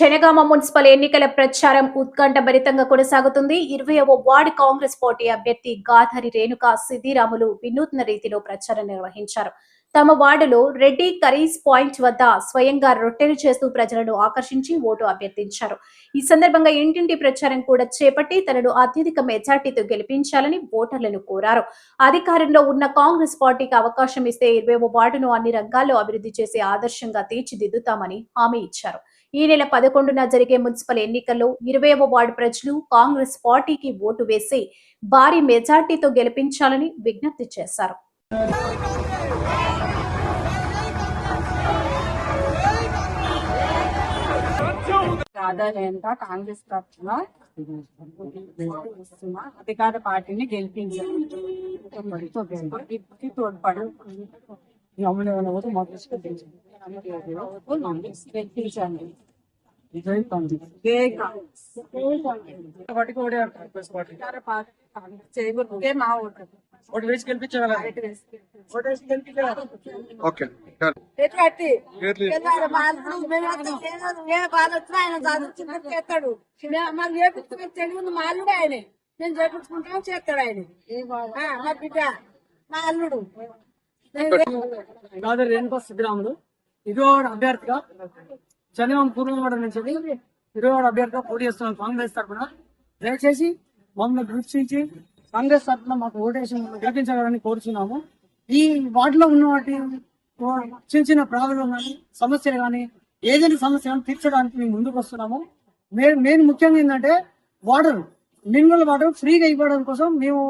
Janagama municipal ఎన్నికల ప్రచారం ఉత్కంఠభరితంగా కొనసాగుతుంది. ఇరవైవ వార్డు కాంగ్రెస్ పార్టీ అభ్యర్థి గాధరి రేణుక సిద్దిరాములు వినూత్న రీతిలో ప్రచారం నిర్వహించారు. తమ వార్డులో రెడ్డి కరీస్ పాయింట్ వద్ద స్వయంగా రొట్టెలు చేస్తూ ప్రజలను ఆకర్షించి ఓటు అభ్యర్థించారు. ఈ సందర్భంగా ఇంటింటి ప్రచారం కూడా చేపట్టి తనను అత్యధిక మెజార్టీతో గెలిపించాలని ఓటర్లను కోరారు. అధికారంలో ఉన్న కాంగ్రెస్ పార్టీకి అవకాశం ఇస్తే ఇరవైవ వార్డును అన్ని రంగాల్లో అభివృద్ధి చేసే ఆదర్శంగా తీర్చిదిద్దుతామని హామీ ఇచ్చారు. ఈ నెల పదకొండున జరిగే మున్సిపల్ ఎన్నికల్లో ఇరవైవ వార్డు ప్రజలు కాంగ్రెస్ పార్టీకి ఓటు వేసి భారీ మెజార్టీతో గెలిపించాలని విజ్ఞప్తి చేశారు. కాంగ్రెస్ తరఫున అధికార పార్టీని గెలిపించాలి తోడ్పడు గెలిపించండి కాంగ్రెస్ చేయబోతే మా ఓటు. వేసి ఓకే. ఏ బాధ వచ్చినా ఆయన చేస్తాడు. మే- మరి చేపించుకునే తెలివి మా అల్లుడు ఆయన. నేను చేపించుకుంటాను చేస్తాడు ఆయన. ఆ, మా బిడ్డ మా అల్లుడు. గాదరి రేణుకా సిద్ధరాములు ఇరవై అభ్యర్థిగా జనగాం పూర్వవాడ నుంచి ఇరవై అభ్యర్థిగా పోటీ చేస్తున్నాం కాంగ్రెస్ తరఫున. దయచేసి మమ్మల్ని గుర్తించి కాంగ్రెస్ తరఫున మాకు ఓటేసి మమ్మల్ని గెలిపించాలని కోరుచున్నాము. ఈ వార్డులో ఉన్న వాటి చిన్న చిన్న ప్రాబ్లం కానీ సమస్యలు కానీ ఏదైనా సమస్య కానీ తీర్చడానికి మేము ముందుకు వస్తున్నాము. మెయిన్ ముఖ్యంగా ఏంటంటే వాటర్ మినరల్ వాటర్ ఫ్రీగా ఇవ్వడం కోసం మేము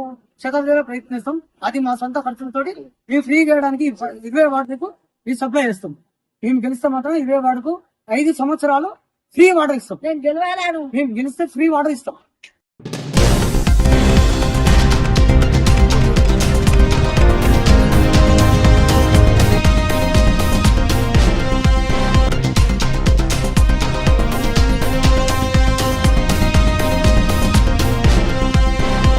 శతాబ్దాలుగా ప్రయత్నిస్తాం. అది మా సొంత ఖర్చులతోటి మేము ఫ్రీగా ఇవ్వడానికి ఇరవై వార్డుకు మేము సప్లై చేస్తాం. మేము గెలిస్తే మాత్రం ఇరవై వార్డుకు ఐదు సంవత్సరాలు ఫ్రీ వాటర్ ఇస్తాం. మేము గెలిస్తే ఫ్రీ వాటర్ ఇస్తాం.